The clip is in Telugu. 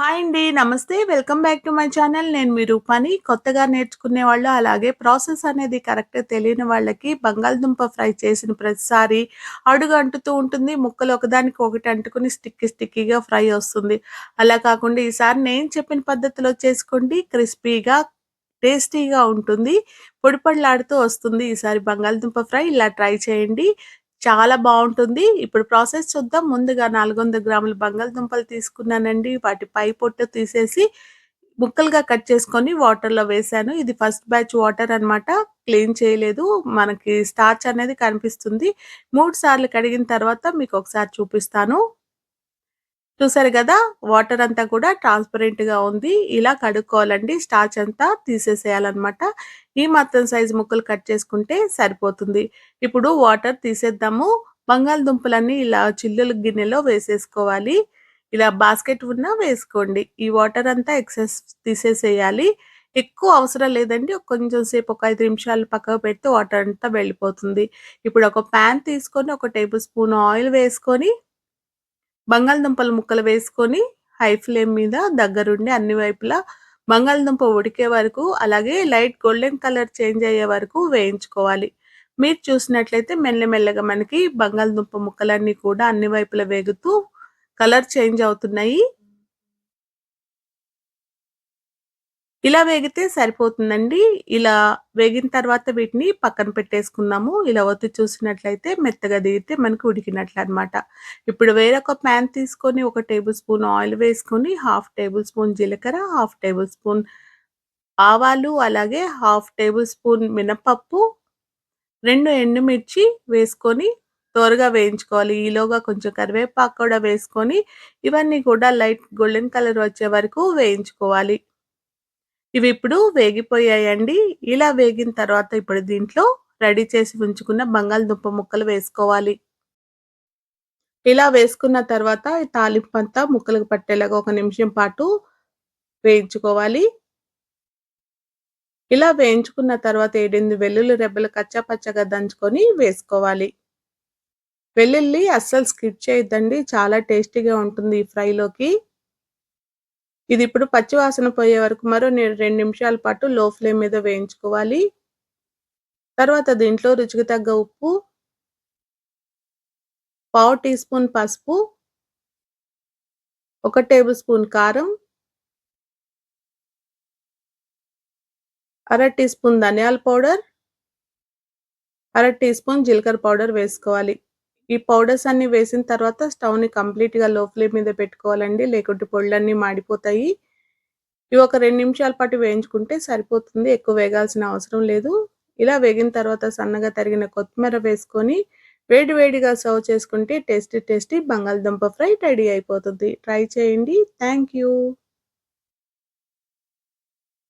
హాయ్ అండి. Namaste. Welcome back to my channel. నేను మీ రూపాని. కొత్తగా నేర్చుకునే వాళ్ళు, అలాగే ప్రాసెస్ అనేది కరెక్ట్‌గా తెలియని వాళ్ళకి బంగాళదుంప ఫ్రై చేసిన ప్రతిసారి అడుగు అంటుతూ ఉంటుంది. ముక్కలు ఒకదానికి ఒకటి అంటుకుని స్టిక్కి స్టిక్కీగా ఫ్రై వస్తుంది. అలా కాకుండా ఈసారి నేను చెప్పిన పద్ధతిలో చేసుకోండి. క్రిస్పీగా, టేస్టీగా ఉంటుంది. పొడిపడలాడుతూ వస్తుంది. ఈసారి బంగాళదుంప ఫ్రై ఇలా ట్రై చేయండి. చాలా బాగుంటుంది ఇప్పుడు ప్రాసెస్ చూద్దాం. ముందుగా 400 గ్రాముల బంగాళదుంపలు తీసుకున్నానండి. వాటి పై పొట్టు తీసేసి ముక్కలుగా కట్ చేసుకొని వాటర్‌లో వేసాను ఇది ఫస్ట్ బ్యాచ్ వాటర్ అనమాట. క్లీన్ చేయలేదు. మనకి స్టార్చ్ అనేది కనిపిస్తుంది. మూడు సార్లు కడిగిన తర్వాత మీకు ఒకసారి చూపిస్తాను. చూసారు కదా వాటర్ అంతా కూడా ట్రాన్స్‌పరెంట్‌గా ఉంది. ఇలా కడుక్కోవాలండి. స్టార్చ్ అంతా తీసేసేయాలన్నమాట ఈ మాత్రం సైజు ముక్కలు కట్ చేసుకుంటే సరిపోతుంది. ఇప్పుడు వాటర్ తీసేద్దాము. బంగాళదుంపలన్నీ ఇలా చిల్లుల గిన్నెలో వేసేసుకోవాలి. ఇలా బాస్కెట్ ఉన్నా వేసుకోండి. ఈ వాటర్ అంతా ఎక్సెస్ తీసేసేయాలి. ఎక్కువ అవసరం లేదండి. కొంచెం సేపు ఒక ఐదు నిమిషాలు పక్కకు పెడితే వాటర్ అంతా వెళ్ళిపోతుంది. ఇప్పుడు ఒక ప్యాన్ తీసుకొని ఒక టేబుల్ స్పూన్ ఆయిల్ వేసుకొని బంగాళదుంపలు ముక్కలు వేసుకొని హై ఫ్లేమ్ మీద దగ్గరుండి అన్ని వైపులా బంగాళదుంప ఉడికే వరకు అలాగే లైట్ గోల్డెన్ కలర్ చేంజ్ అయ్యే వరకు వేయించుకోవాలి. మీరు చూసినట్లయితే మెల్లమెల్లగా మనకి బంగాళదుంప ముక్కలన్నీ కూడా అన్ని వైపులా వేగుతూ కలర్ చేంజ్ అవుతున్నాయి. ఇలా వేగితే సరిపోతుందండి. ఇలా వేగిన తర్వాత వీటిని పక్కన పెట్టేసుకుందాము. ఇలా ఒత్తి చూసినట్లయితే మెత్తగా దిగితే మనకు ఉడికినట్లనమాట. ఇప్పుడు వేరొక ప్యాన్ తీసుకొని ఒక టేబుల్ స్పూన్ ఆయిల్ వేసుకొని హాఫ్ టేబుల్ స్పూన్ జీలకర్ర, హాఫ్ టేబుల్ స్పూన్ ఆవాలు, అలాగే హాఫ్ టేబుల్ స్పూన్ మినపప్పు, రెండు ఎండుమిర్చి వేసుకొని త్వరగా వేయించుకోవాలి. ఈలోగా కొంచెం కరివేపాకు కూడా వేసుకొని ఇవన్నీ కూడా లైట్ గోల్డెన్ కలర్ వచ్చే వరకు వేయించుకోవాలి. ఇవి ఇప్పుడు వేగిపోయాయండి. ఇలా వేగిన తర్వాత ఇప్పుడు దీంట్లో రెడీ చేసి ఉంచుకున్న బంగాళదుంప ముక్కలు వేసుకోవాలి. ఇలా వేసుకున్న తర్వాత ఈ తాలింపంతా ముక్కలకు పట్టేలాగా ఒక నిమిషం పాటు వేయించుకోవాలి. ఇలా వేయించుకున్న తర్వాత 7, 8 వెల్లుల్లి రెబ్బలు కచ్చా పచ్చగా దంచుకొని వేసుకోవాలి. వెల్లుల్లి అస్సలు స్కిప్ చేయొద్దండి. చాలా టేస్టీగా ఉంటుంది ఈ ఫ్రైలోకి. ఇది ఇప్పుడు పచ్చివాసన పోయే వరకు మరో రెండు నిమిషాల పాటు లో ఫ్లేమ్ మీద వేయించుకోవాలి. తర్వాత దీంట్లో రుచికి తగ్గ ఉప్పు పావు టీ స్పూన్ పసుపు, ఒక టేబుల్ స్పూన్ కారం, అర టీ స్పూన్ ధనియాల పౌడర్, అర టీ స్పూన్ జీలకర్ర పౌడర్ వేసుకోవాలి. ఈ పౌడర్స్ అన్ని వేసిన తర్వాత స్టవ్‌ని కంప్లీట్‌గా లో ఫ్లేమ్ మీద పెట్టుకోవాలండి. లేకుంటే పొళ్ళన్నీ మాడిపోతాయి. ఇవి ఒక రెండు నిమిషాల పాటు వేయించుకుంటే సరిపోతుంది. ఎక్కువ వేగాల్సిన అవసరం లేదు. ఇలా వేగిన తర్వాత సన్నగా తరిగిన కొత్తిమీర వేసుకొని వేడి వేడిగా సర్వ్ చేసుకుంటే టేస్టీ టేస్టీ బంగాళదుంప ఫ్రై రెడీ అయిపోతుంది. ట్రై చేయండి. Thank you.